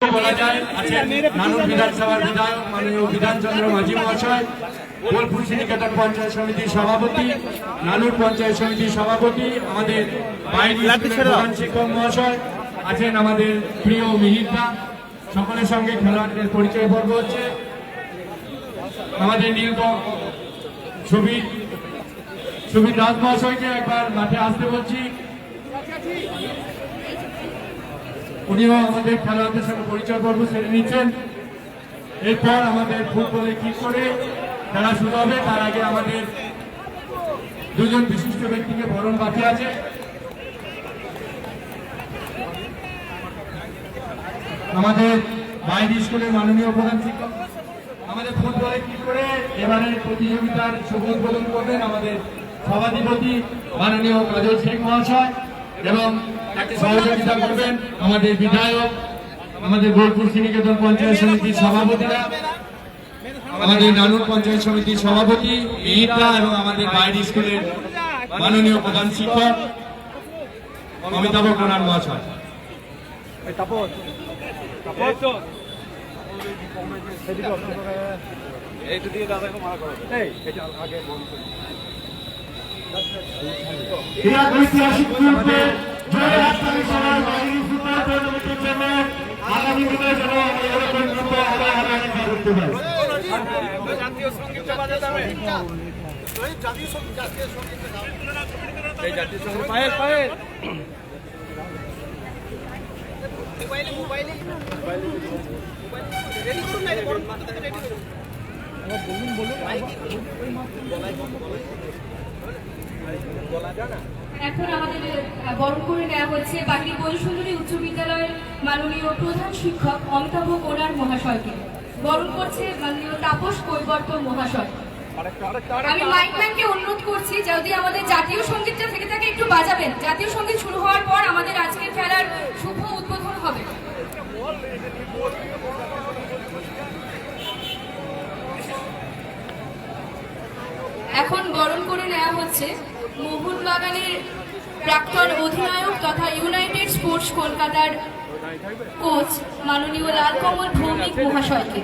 বলা যায় আছেন নানুর বিধানসভার বিধায়ক মাননীয় বিধানচন্দ্র মাঝি মহাশয় বোলপুর পঞ্চায়েত সমিতির সভাপতি নানুর পঞ্চায়েত সমিতির সভাপতি আমাদের প্রধান শিক্ষক মহাশয় আছেন আমাদের প্রিয় মিহিরদা। সকলের সঙ্গে খেলোয়াড়দের পরিচয় পর্ব হচ্ছে। আমাদের নীলগম সুবির সুবির রাজ মহাশয়কে একবার মাঠে আসতে বলছি। উনিও আমাদের খেলোয়াড়দের সঙ্গে পরিচয় পর্ব সেরে নিচ্ছেন। এরপর আমাদের ফুটবলে কি করে খেলা শুরু হবে, তার আগে আমাদের দুজন বিশিষ্ট ব্যক্তিকে বরণ বাকি আছে। আমাদের বাইরে স্কুলের মাননীয় প্রধান শিক্ষক, আমাদের ফুটবলে কি করে এবারের প্রতিযোগিতার শুভ উদ্বোধন করবেন আমাদের সভাধিপতি মাননীয় কাজল শেখ মহাশয়। এবং সহযোগিতা করবেন আমাদের বিধায়ক, আমাদের বোলপুর শ্রীনিকেতন পঞ্চায়েত সমিতির সভাপতিরা, আমাদের নানুর পঞ্চায়েত সমিতির সভাপতি মিহিতা এবং আমাদের বাইরে স্কুলের মাননীয় প্রধান শিক্ষক, অমিতাভ কোনার মহাশয়। ক্রীড়া ঐতিহাসিক মুহূর্তে জন্য আগামী দিনের জন্য আমরা এরকম দ্রুত আদায় আদায় করতে পারি এখন আমাদের বরণ করে নেওয়া হচ্ছে বাকি বৈশুন্দরী উচ্চ বিদ্যালয়ের মাননীয় প্রধান শিক্ষক অমিতাভ কোনার মহাশয়কে। বরণ করছে মাননীয় তাপস কৈবর্ত মহাশয়। আমি মাইকম্যানকে অনুরোধ করছি যদি আমাদের জাতীয় সঙ্গীতটা থেকে থাকে একটু বাজাবেন। জাতীয় সংগীত শুরু হওয়ার পর আমাদের আজকের খেলার শুভ উদ্বোধন হবে। এখন বরণ করে নেওয়া হচ্ছে মোহনবাগানের প্রাক্তন অধিনায়ক তথা ইউনাইটেড স্পোর্টস কলকাতার কোচ মাননীয় লালকমল ভৌমিক মহাশয়কে।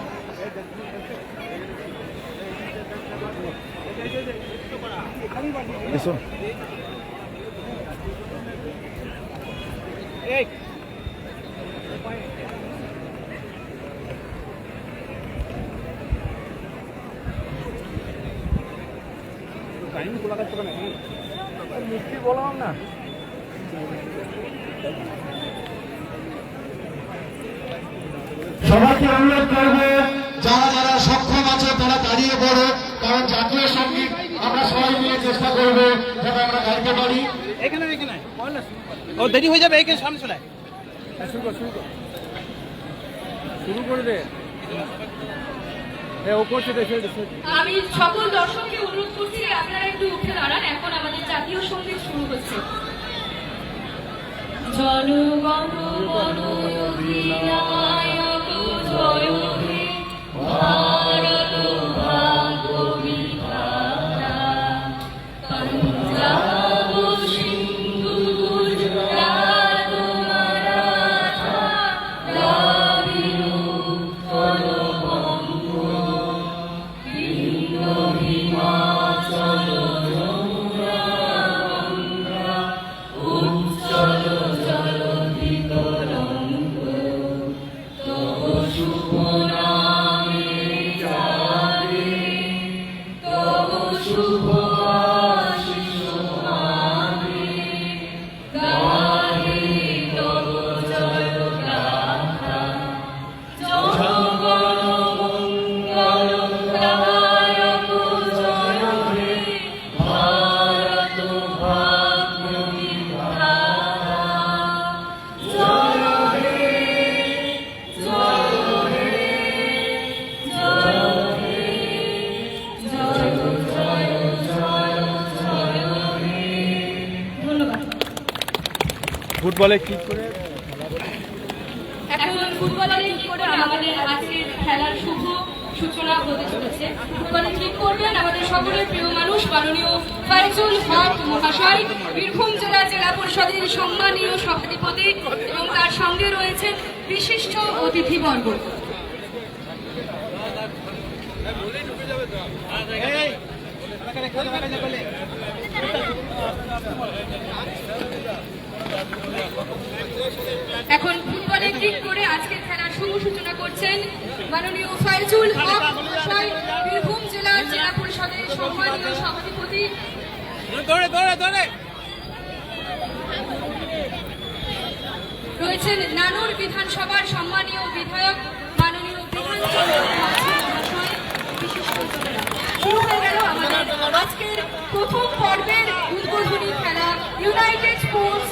সবাইকে অনুরোধ করব যারা যারা সক্ষম আছে তারা দাঁড়িয়ে পড়ো কারণ জাতীয় সংগীত আমরা সবাই মিলে চেষ্টা করব যাতে আমরা গাইতে পারি এখানে এখানে ও দেরি হয়ে যাবে এখানে সামনে চলে আয়। শুরু করে দে ছেড়ে দে, ছেড়ে দে। আমি সকল দর্শককে অনুরোধ করছি, আপনারা একটু উঠে দাঁড়ান। এখন আমাদের জাতীয় সংগীত শুরু হচ্ছে। জনগণ ফুটবলে কি করে এখন ফুটবলের কি করে আমাদের আজকের খেলার শুভ সূচনা হতে চলেছে ফুটবলে ঠিক করবেন আমাদের সকলের প্রিয় মানুষ মাননীয় ফাইজুল হক মহাশয় বীরভূম জেলা জেলা পরিষদের সম্মানীয় সভাধিপতি এবং তার সঙ্গে রয়েছেন বিশিষ্ট অতিথিবর্গ এখন ফুটবলের দিক করে আজকের খেলার শুভ সূচনা করছেন মাননীয় ফাইজুল হক মহাশয় বীরভূম জেলার জেলা পরিষদের সম্মানীয় সভাধিপতি রয়েছেন নানুর বিধানসভার সম্মানীয় বিধায়ক মাননীয় বিধানচন্দ্র। শুরু হয়ে গেল আমাদের আজকের প্রথম পর্বের উদ্বোধনী খেলা ইউনাইটেড স্পোর্টস